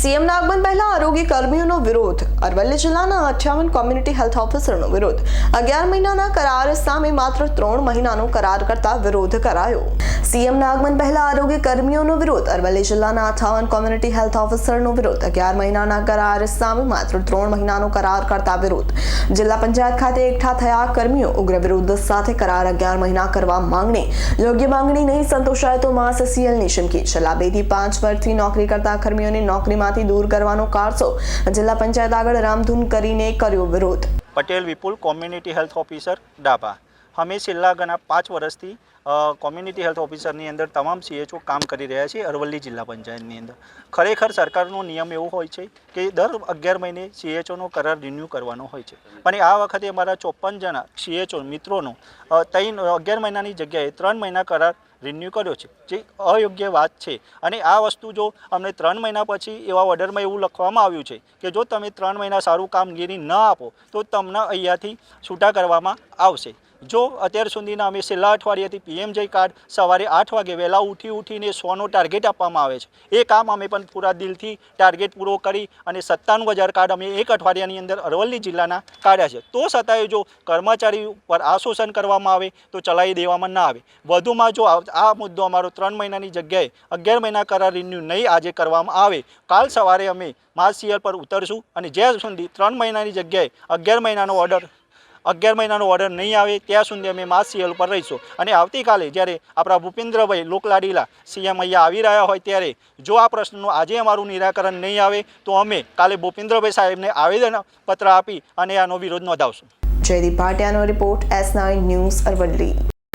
સીએમના આગમન પહેલા આરોગ્ય કર્મીઓનો વિરોધ, અરવલ્લી જિલ્લાના અઠ્યાવન કોમ્યુનિટી હેલ્થ ઓફિસરનો વિરોધ. અગિયાર મહિનાના કરાર સામે માત્ર ત્રણ મહિનાનો કરાર કરતા વિરોધ કરાયો. સીએમના આગમન પહેલા આરોગ્ય કર્મીઓનો વિરોધ, અરવલ્લી જિલ્લાના અઠાવન કોમ્યુનિટી હેલ્થ ઓફિસરનો વિરોધ. અગિયાર મહિનાના કરાર સામે માત્ર ત્રણ મહિનાનો કરાર કરતા વિરોધ. જિલ્લા પંચાયત ખાતે એકઠા થયા કર્મીઓ ઉગ્ર વિરોધ સાથે કરાર અગિયાર મહિના કરવા માંગણી. યોગ્ય માંગણી નહીં, સંતોષાય તો માસ સીએલની ચીમકી. છેલ્લા બેથી પાંચ વર્ષથી નોકરી કરતા કર્મીઓને નોકરીમાંથી દૂર કરવાનો કારસો જિલ્લા પંચાયત આગળ રામધૂન કરીને કર્યો વિરોધ. Patel Vipul community health officer Dabha. અમે છેલ્લા ઘણા પાંચ વર્ષથી કોમ્યુનિટી હેલ્થ ઓફિસરની અંદર તમામ સીએચઓ કામ કરી રહ્યા છીએ અરવલ્લી જિલ્લા પંચાયતની અંદર. ખરેખર સરકારનો નિયમ એવો હોય છે કે દર અગિયાર મહિને સીએચઓનો કરાર રિન્યૂ કરવાનો હોય છે. પણ આ વખતે અમારા ચોપન જણા સીએચઓ મિત્રોનો ત્રણ અગિયાર મહિનાની જગ્યાએ ત્રણ મહિના કરાર રિન્યૂ કર્યો છે, જે અયોગ્ય વાત છે. અને આ વસ્તુ જો અમને ત્રણ મહિના પછી એવા ઓર્ડરમાં એવું લખવામાં આવ્યું છે કે જો તમે ત્રણ મહિના સારું કામગીરી ન આપો, તો તમને અહીંયાથી છૂટા કરવામાં આવશે. જો અત્યાર સુધીના અમે છેલ્લા અઠવાડિયાથી પીએમજય કાર્ડ સવારે આઠ વાગે વહેલા ઉઠી ઉઠીને સોનો ટાર્ગેટ આપવામાં આવે છે. એ કામ અમે પણ પૂરા દિલથી ટાર્ગેટ પૂરો કરી અને સત્તાણું હજાર કાર્ડ અમે એક અઠવાડિયાની અંદર અરવલ્લી જિલ્લાના કાઢ્યા છે. તો છતાંય જો કર્મચારી ઉપર આ શોષણ કરવામાં આવે, તો ચલાવી દેવામાં ના આવે. વધુમાં જો આ મુદ્દો અમારો ત્રણ મહિનાની જગ્યાએ અગિયાર મહિના કરાર રિન્યૂ નહીં આજે કરવામાં આવે. કાલ સવારે અમે માસ સીએલ પર ઉતરશું અને જ્યાં સુધી ત્રણ મહિનાની જગ્યાએ અગિયાર મહિનાનો ઓર્ડર અગિયાર મહિનાનો ઓર્ડર નહીં આવે, ત્યાં સુધી અમે માસ સીએલ પર રહીશું. અને આવતીકાલે જ્યારે આપણા ભૂપેન્દ્રભાઈ લોકલાડીલા સીએમ અહીંયા આવી રહ્યા હોય ત્યારે જો આ પ્રશ્નનું આજે અમારું નિરાકરણ નહીં આવે, તો અમે કાલે ભૂપેન્દ્રભાઈ સાહેબને આવેદનપત્ર આપી અને આનો વિરોધ નોંધાવશું. Jaydeep ભાટિયાનો report S nine news Aravalli.